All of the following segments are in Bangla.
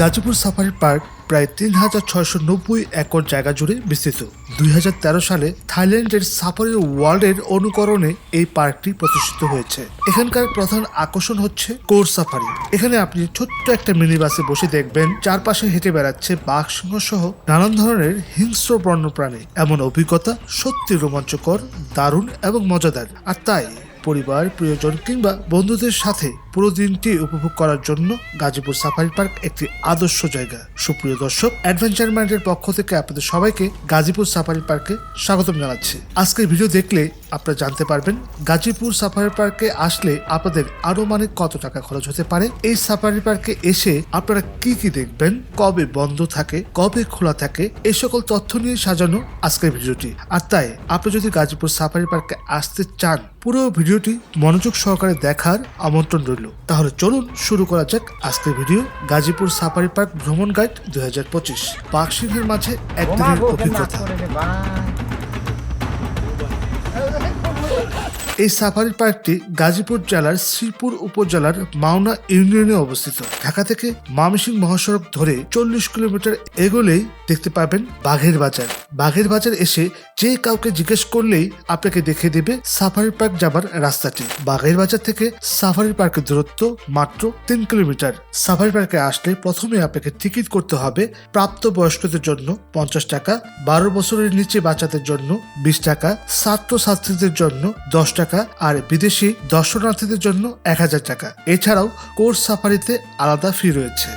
গাজীপুর সাফারি পার্ক প্রায় তিন হাজার ছয়শো নব্বই একর জায়গা জুড়ে বিস্তৃত। দুই হাজার তেরো সালে থাইল্যান্ডের সাফারি ওয়ার্ল্ডের অনুকরণে এই পার্কটি প্রতিষ্ঠিত হয়েছে। এখানকার প্রধান আকর্ষণ হচ্ছে কোর সাফারি। এখানে আপনি ছোট্ট একটা মিনি বাসে বসে দেখবেন, চারপাশে হেঁটে বেড়াচ্ছে বাঘ সিংহ সহ নানান ধরনের হিংস্র বন্যপ্রাণী। এমন অভিজ্ঞতা সত্যি রোমাঞ্চকর, দারুণ এবং মজাদার। আর তাই পরিবার, প্রিয়জন কিংবা বন্ধুদের সাথে পুরো দিনটি উপভোগ করার জন্য গাজীপুর সাফারি পার্ক একটি আদর্শ জায়গা। সুপ্রিয় দর্শক অ্যাডভেঞ্চার মাইন্ডের পক্ষ থেকে আপনাদের সবাইকে গাজীপুর সাফারি পার্কে স্বাগতম জানাচ্ছি। আজকের ভিডিও দেখলে আপনারা জানতে পারবেন গাজীপুর সাফারি পার্কে আসলে আপনাদের আরও মানে কত টাকা খরচ হতে পারে। এই সাফারি পার্কে এসে আপনারা কি কি দেখবেন কবে বন্ধ থাকে কবে খোলা থাকে এই সকল তথ্য নিয়ে সাজানো আজকের ভিডিওটি। আর তাই আপনি যদি গাজীপুর সাফারি পার্কে আসতে চান পুরো ভিডিওটি মনোযোগ সহকারে দেখার আমন্ত্রণ রইল। তাহলে চলুন শুরু করা যাক আজকের ভিডিও গাজীপুর সাফারি পার্ক ভ্রমণ গাইড দুই হাজার পঁচিশ। বাঘসিংহের মাঝে একদিনের অভিজ্ঞতা এই সাফারি পার্কটি গাজীপুর জেলার শ্রীপুর উপজেলার মাওনা ইউনিয়নে অবস্থিত। ঢাকা থেকে মামিসিং মহাসড়ক ধরে চল্লিশ কিলোমিটার এগোলেই দেখতে পাবেন বাঘের বাজার। বাঘের বাজার এসে যে কাউকে জিজ্ঞেস করলেই আপনাকে দেখে দেবে সাফারি পার্ক যাবার রাস্তাটি। বাঘের বাজার থেকে সাফারি পার্কের দূরত্ব মাত্র তিন কিলোমিটার। সাফারি পার্কে আসলে প্রথমে আপনাকে টিকিট করতে হবে প্রাপ্ত বয়স্কদের জন্য পঞ্চাশ টাকা, বারো বছরের নিচে বাচ্চাদের জন্য বিশ টাকা ছাত্র ছাত্রীদের জন্য দশ টাকা আর বিদেশি দর্শনার্থীদের জন্য এক হাজার টাকা। এছাড়াও কোর্স সাফারিতে আলাদা ফি রয়েছে।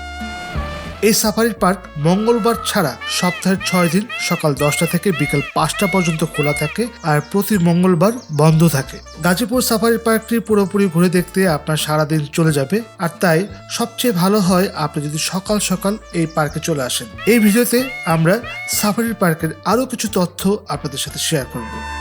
এই সাফারি পার্ক মঙ্গলবার ছাড়া সপ্তাহের ছয় দিন সকাল দশটা থেকে বিকেল পাঁচটা পর্যন্ত খোলা থাকে আর প্রতি মঙ্গলবার বন্ধ থাকে। গাজীপুর সাফারি পার্কটি পুরোপুরি ঘুরে দেখতে আপনার সারাদিন চলে যাবে আর তাই সবচেয়ে ভালো হয় আপনি যদি সকাল সকাল এই পার্কে চলে আসেন। এই ভিডিওতে আমরা সাফারি পার্কের আরও কিছু তথ্য আপনাদের সাথে শেয়ার করব।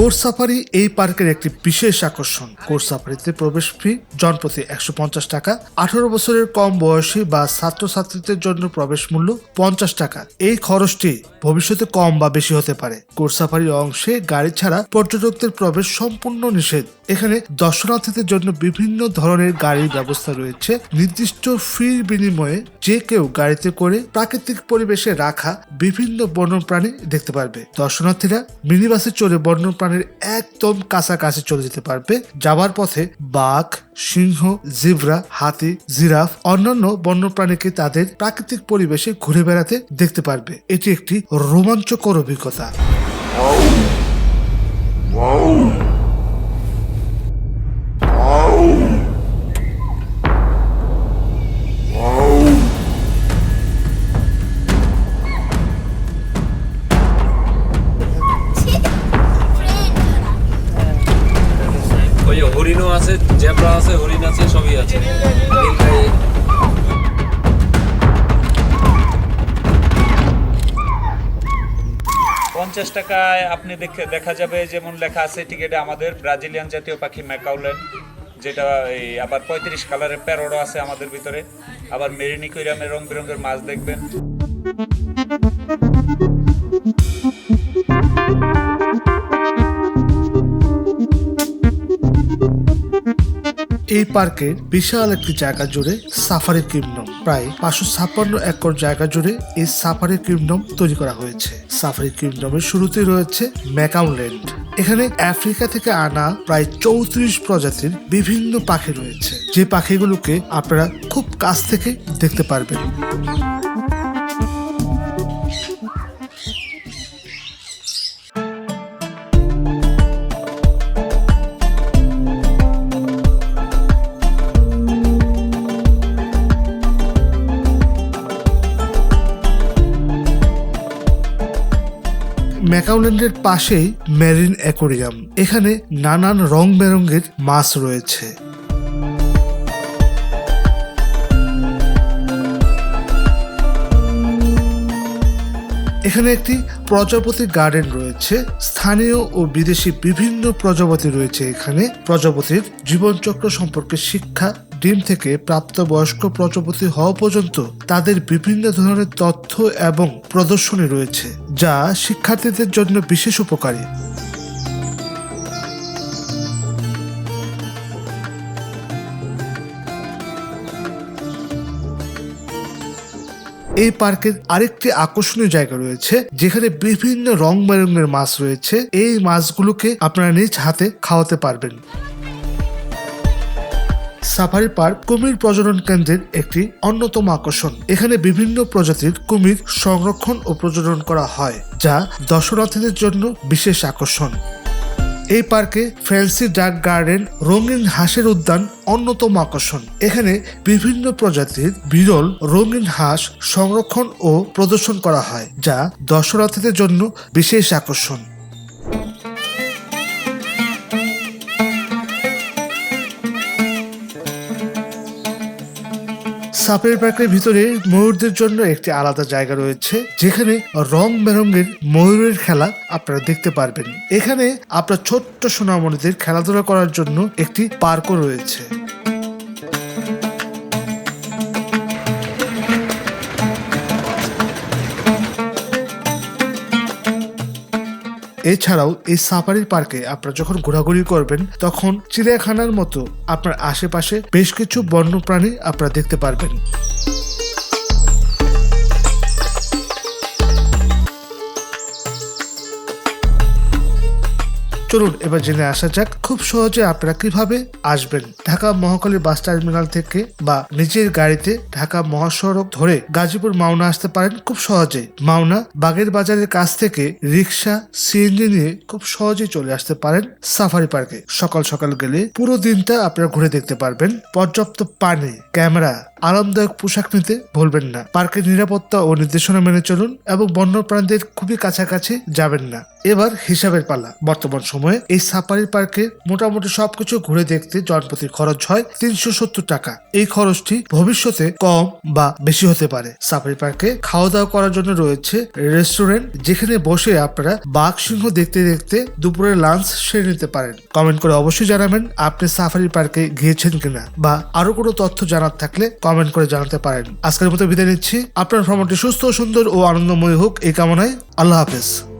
কোর সাফারি এই পার্কের একটি বিশেষ আকর্ষণ। কোর সাফারিতে প্রবেশ ফি, জনপ্রতি একশো পঞ্চাশ টাকা। আঠারো বছরের কম বয়সী বা ছাত্রছাত্রীদের জন্য প্রবেশ মূল্য পঞ্চাশ টাকা। এই খরচটি ভবিষ্যতে কম বা বেশি হতে পারে। কোর সাফারি অংশে গাড়ি ছাড়া পর্যটকদের প্রবেশ সম্পূর্ণ নিষেধ। এখানে দর্শনার্থীদের জন্য বিভিন্ন ধরনের গাড়ির ব্যবস্থা রয়েছে। নির্দিষ্ট ফির বিনিময়ে যে কেউ গাড়িতে করে প্রাকৃতিক পরিবেশে রাখা বিভিন্ন বন্যপ্রাণী দেখতে পারবে। দর্শনার্থীরা মিনিবাসে চড়ে বন্যপ্রাণীর একদম কাছাকাছি চলে যেতে পারবে। যাবার পথে বাঘ, সিংহ, জিব্রা, হাতি, জিরাফ, অন্যান্য বন্যপ্রাণীকে তাদের প্রাকৃতিক পরিবেশে ঘুরে বেড়াতে দেখতে পারবে। এটি একটি রোমাঞ্চকর অভিজ্ঞতা। জেব্রা আছে, হরিণ আছে, সবই আছে। পঞ্চাশ টাকায় আপনি দেখে, দেখা যাবে, যেমন লেখা আছে টিকিটে আমাদের ব্রাজিলিয়ান জাতীয় পাখি ম্যাকাউলেন, যেটা এই আবার পঁয়ত্রিশ কালারের প্যারোডও আছে আমাদের ভিতরে। আবার মেরিনি কইরামের রং বেরঙের মাছ দেখবেন। এই পার্কের বিশাল একটি জায়গা জুড়ে সাফারি কিংডম প্রায় পাঁচশো ছাপ্পান্ন একর জায়গা জুড়ে এই সাফারি কিংডম তৈরি করা হয়েছে। সাফারি কিংডমের শুরুতে রয়েছে ম্যাকাউল্যান্ড এখানে আফ্রিকা থেকে আনা প্রায় চৌত্রিশ প্রজাতির বিভিন্ন পাখি রয়েছে। যে পাখিগুলোকে আপনারা খুব কাছ থেকে দেখতে পারবেন। ম্যাকাউল্যান্ডের পাশেই ম্যারিন অ্যাকোরিয়াম। এখানে নানান রং বেরঙের মাছ রয়েছে। এখানে একটি প্রজাপতি গার্ডেন রয়েছে। স্থানীয় ও বিদেশি বিভিন্ন প্রজাপতি রয়েছে এখানে। প্রজাপতির জীবনচক্র সম্পর্কে শিক্ষা ডিম থেকে প্রাপ্তবয়স্ক প্রজাপতি হওয়া পর্যন্ত তাদের বিভিন্ন ধরনের তথ্য এবং প্রদর্শনী রয়েছে, যা শিক্ষার্থীদের জন্য বিশেষ উপকারী। এই পার্কের আরেকটি আকর্ষণীয় জায়গা রয়েছে, যেখানে বিভিন্ন রং বেরঙের মাছ রয়েছে। এই মাছগুলোকে আপনারা নিজ হাতে খাওয়াতে পারবেন। সাফারি পার্ক কুমির প্রজনন কেন্দ্রের একটি অন্যতম আকর্ষণ। এখানে বিভিন্ন প্রজাতির কুমির সংরক্ষণ ও প্রজনন করা হয়, যা দর্শনার্থীদের জন্য বিশেষ আকর্ষণ। এই পার্কে ফ্যান্সি ডাক গার্ডেন, রঙিন হাঁসের উদ্যান অন্যতম আকর্ষণ। এখানে বিভিন্ন প্রজাতির বিরল রঙিন হাঁস সংরক্ষণ ও প্রদর্শন করা হয়, যা দর্শনার্থীদের জন্য বিশেষ আকর্ষণ। সাপের পার্কের ভিতরে ময়ূরদের জন্য একটি আলাদা জায়গা রয়েছে, যেখানে রং বেরঙের ময়ূরের খেলা আপনারা দেখতে পারবেন। এখানে আপনার ছোট্ট সোনামণিদের খেলাধুলা করার জন্য একটি পার্কও রয়েছে। এছাড়াও এই সাফারি পার্কে আপনারা যখন ঘোরাঘুরি করবেন, তখন চিড়িয়াখানার মতো আপনার আশেপাশে বেশ কিছু বন্যপ্রাণী আপনারা দেখতে পারবেন। চলুন এবার জেনে আসা যাক, খুব সহজে আপনারা কীভাবে আসবেন ঢাকা মহাকালী বাস টার্মিনাল থেকে বা নিজের গাড়িতে ঢাকা মহাসড়ক ধরে গাজীপুর মাওনা আসতে পারেন খুব সহজে। মাওনা বাগের বাজারের কাছ থেকে রিক্সা, সিএনজি নিয়ে খুব সহজেই চলে আসতে পারেন সাফারি পার্কে। সকাল সকাল গেলে পুরো দিনটা আপনারা ঘুরে দেখতে পারবেন। পর্যাপ্ত পানি, ক্যামেরা, আরামদায়ক পোশাক নিতে ভুলবেন না। পার্কের নিরাপত্তা ও নির্দেশনা মেনে চলুন এবং বন্যপ্রাণীদের খুবই কাছাকাছি যাবেন না। এবার হিসাবের পালা। বর্তমান সময়ে এই সাফারি পার্কে মোটামুটি সবকিছু ঘুরে দেখতে জনপ্রতি খরচ হয় তিনশো সত্তর টাকা। এই খরচটি ভবিষ্যতে কম বা বেশি হতে পারে। সাফারি পার্কে খাওয়া দাওয়া করার জন্য রয়েছে রেস্টুরেন্ট, যেখানে বসে আপনারা বাঘ সিংহ দেখতে দেখতে দুপুরে লাঞ্চ সেরে নিতে পারেন। কমেন্ট করে অবশ্যই জানাবেন আপনি সাফারি পার্কে গিয়েছেন কিনা বা আরও কোনো তথ্য জানার থাকলে কমেন্ট করে জানাতে পারেন। আজকের মতো বিদায় নিচ্ছি। আপনার ভ্রমণটি সুস্থ, সুন্দর ও আনন্দময় হোক। এই কামনায় আল্লাহ হাফেজ।